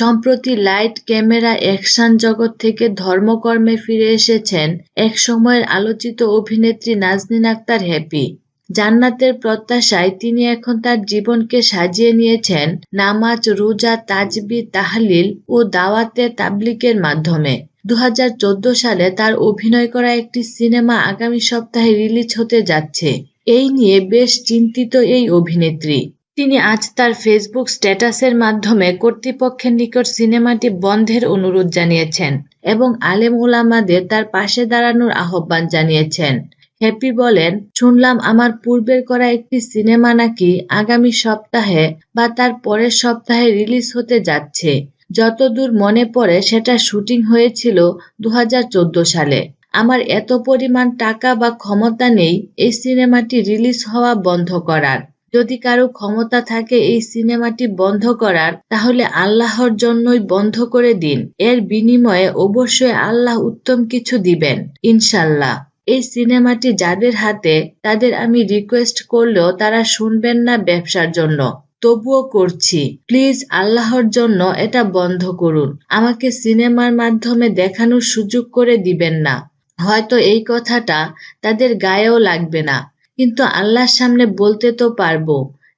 সম্প্রতি light camera action জগৎ থেকে ধর্মকর্মে ফিরে এসেছেন একসময়ের আলোচিত অভিনেত্রী নাজনীন আক্তার হ্যাপি। জান্নাতের প্রত্যাশায় তিনি এখন তার জীবনকে সাজিয়ে নিয়েছেন নামাজ, রোজা, তাজবি, তাহলিল ও দাওয়াতে তাবলিকের মাধ্যমে। দু হাজার চোদ্দ সালে তার অভিনয় করা একটি সিনেমা আগামী সপ্তাহে রিলিজ হতে যাচ্ছে। এই নিয়ে বেশ চিন্তিত এই অভিনেত্রী। তিনি আজ তার ফেসবুক স্ট্যাটাসের মাধ্যমে কর্তৃপক্ষের নিকট সিনেমাটি বন্ধের অনুরোধ জানিয়েছেন এবং আলেম ওলামাদের তার পাশে দাঁড়ানোর আহ্বান জানিয়েছেন। হ্যাপি বলেন, শুনলাম আমার পূর্বের করা একটি সিনেমা নাকি আগামী সপ্তাহে বা তার পরের সপ্তাহে রিলিজ হতে যাচ্ছে। যতদূর মনে পড়ে সেটা শুটিং হয়েছিল দু হাজার চোদ্দ সালে। আমার এত পরিমাণ টাকা বা ক্ষমতা নেই, এই সিনেমাটি রিলিজ হওয়া বন্ধ করার। যদি কারও ক্ষমতা থাকে এই সিনেমাটি বন্ধ করার, তাহলে আল্লাহর জন্যই বন্ধ করে দিন। এর বিনিময়ে অবশ্যই আল্লাহ উত্তম কিছু দিবেন ইনশাল্লাহ এই সিনেমাটি যাদের হাতে, তাদের আমি রিকোয়েস্ট করলেও তারা শুনবেন না ব্যবসার জন্য। তবুও করছি। প্লিজ আল্লাহর জন্য এটা বন্ধ করুন। আমাকে সিনেমার মাধ্যমে দেখানোর সুযোগ করে দিবেন না। হয়তো এই কথাটা তাদের গায়েও লাগবে না। কিন্তু আল্লাহর সামনে বলতে তো পারব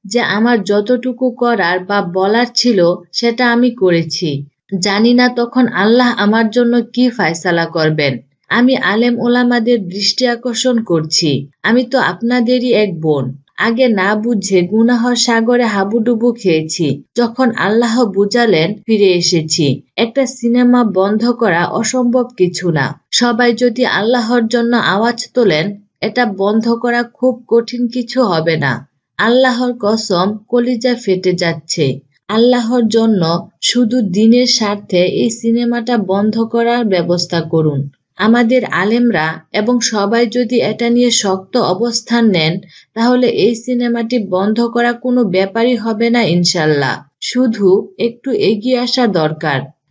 যে আমার যতটুকু করার বা বলার ছিল সেটা আমি করেছি। জানি না তখন আল্লাহ আমার জন্য কি ফায়সালা করবেন। আমি আলেম ওলামাদের দৃষ্টি আকর্ষণ করছি। আমি তো আপনাদেরই এক বোন। আগে না বুঝে গুনাহর সাগরে হাবুডুবু খেয়েছি। যখন আল্লাহ বুঝালেন, ফিরে এসেছি। একটা সিনেমা বন্ধ করা অসম্ভব কিছু না। সবাই যদি আল্লাহর জন্য আওয়াজ তোলেন এটা বন্ধ করা খুব কঠিন কিছু হবে না। আল্লাহর কসম, কলিজা ফেটে যাচ্ছে। আল্লাহর জন্য শুধু দিনের স্বার্থে এই সিনেমাটা বন্ধ করার ব্যবস্থা করুন। আমাদের আলেমরা এবং সবাই যদি এটা নিয়ে শক্ত অবস্থান নেন, তাহলে এই সিনেমাটি বন্ধ করা কোনো ব্যাপারই হবে না ইনশাল্লাহ। শুধু একটু এগিয়ে আসা দরকার।